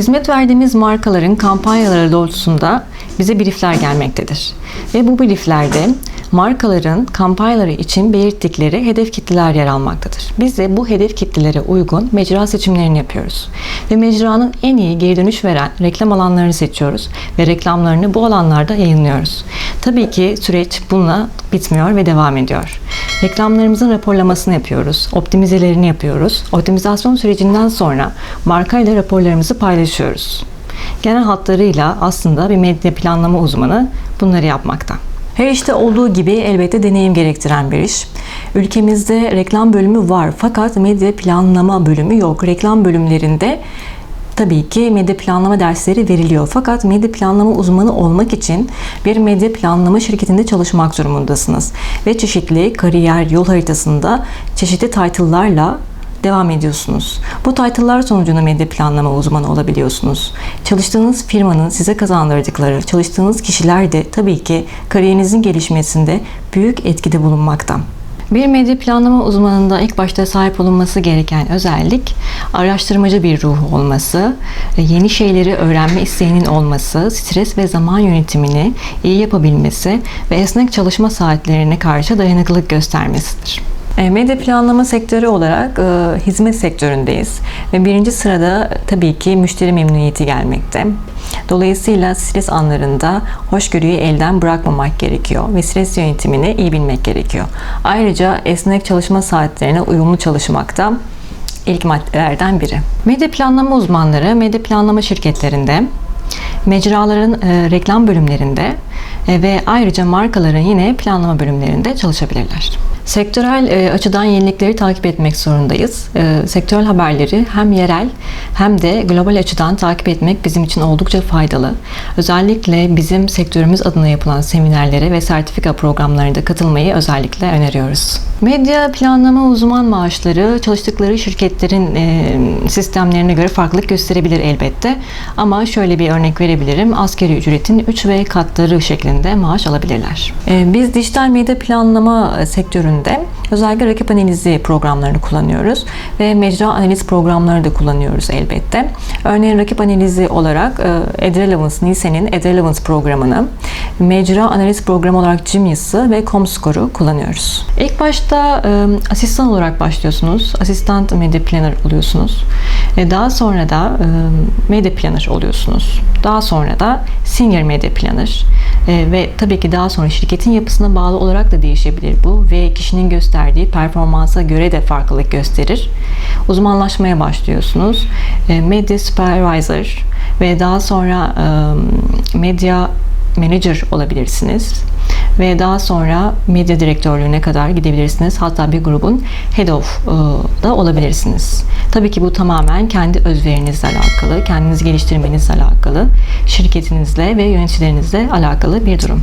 Hizmet verdiğimiz markaların kampanyaları doğrultusunda bize briefler gelmektedir. Ve bu brieflerde markaların kampanyaları için belirttikleri hedef kitleler yer almaktadır. Biz de bu hedef kitlelere uygun mecra seçimlerini yapıyoruz. Ve mecranın en iyi geri dönüş veren reklam alanlarını seçiyoruz ve reklamlarını bu alanlarda yayınlıyoruz. Tabii ki süreç bununla bitmiyor ve devam ediyor. Reklamlarımızın raporlamasını yapıyoruz, optimizelerini yapıyoruz. Optimizasyon sürecinden sonra markayla raporlarımızı paylaşıyoruz. Genel hatlarıyla aslında bir medya planlama uzmanı bunları yapmakta. Her işte olduğu gibi elbette deneyim gerektiren bir iş. Ülkemizde reklam bölümü var fakat medya planlama bölümü yok. Reklam bölümlerinde tabii ki medya planlama dersleri veriliyor. Fakat medya planlama uzmanı olmak için bir medya planlama şirketinde çalışmak durumundasınız. Ve çeşitli kariyer yol haritasında çeşitli title'larla devam ediyorsunuz. Bu title'lar sonucunda medya planlama uzmanı olabiliyorsunuz. Çalıştığınız firmanın size kazandırdıkları, çalıştığınız kişiler de tabii ki kariyerinizin gelişmesinde büyük etkide bulunmakta. Bir medya planlama uzmanında ilk başta sahip olunması gereken özellik araştırmacı bir ruhu olması, yeni şeyleri öğrenme isteğinin olması, stres ve zaman yönetimini iyi yapabilmesi ve esnek çalışma saatlerine karşı dayanıklılık göstermesidir. E, Medya planlama sektörü olarak e, hizmet sektöründeyiz ve birinci sırada tabii ki müşteri memnuniyeti gelmekte. Dolayısıyla stres anlarında hoşgörüyü elden bırakmamak gerekiyor ve stres yönetimini iyi bilmek gerekiyor. Ayrıca esnek çalışma saatlerine uyumlu çalışmakta ilk maddelerden biri. Medya planlama uzmanları medya planlama şirketlerinde mecraların e, reklam bölümlerinde e, ve ayrıca markaların yine planlama bölümlerinde çalışabilirler. Sektörel e, açıdan yenilikleri takip etmek zorundayız. E, sektörel haberleri hem yerel hem de global açıdan takip etmek bizim için oldukça faydalı. Özellikle bizim sektörümüz adına yapılan seminerlere ve sertifika programlarına katılmayı özellikle öneriyoruz. Medya planlama uzman maaşları çalıştıkları şirketlerin e, sistemlerine göre farklılık gösterebilir elbette. Ama şöyle bir örnek verebilirim. Askeri ücretin 3 ve katları şeklinde maaş alabilirler. Biz dijital medya planlama sektöründe özellikle rakip analizi programlarını kullanıyoruz ve mecra analiz programları da kullanıyoruz elbette. Örneğin rakip analizi olarak e, Ad Relevance, Nielsen'in Ad Relevance programını, mecra analiz programı olarak Genius'ı ve Comscore'u kullanıyoruz. İlk başta e, asistan olarak başlıyorsunuz. Asistan medya planner oluyorsunuz. E, daha sonra da medya planner oluyorsunuz. Daha sonra da senior medya planner. Ve tabii ki daha sonra şirketin yapısına bağlı olarak da değişebilir bu ve kişinin gösterdiği performansa göre de farklılık gösterir. Uzmanlaşmaya başlıyorsunuz. Medya supervisor ve daha sonra medya manager olabilirsiniz ve daha sonra medya direktörlüğüne kadar gidebilirsiniz. Hatta bir grubun head of da olabilirsiniz. Tabii ki bu tamamen kendi özverinizle alakalı, kendinizi geliştirmenizle alakalı, şirketinizle ve yöneticilerinizle alakalı bir durum.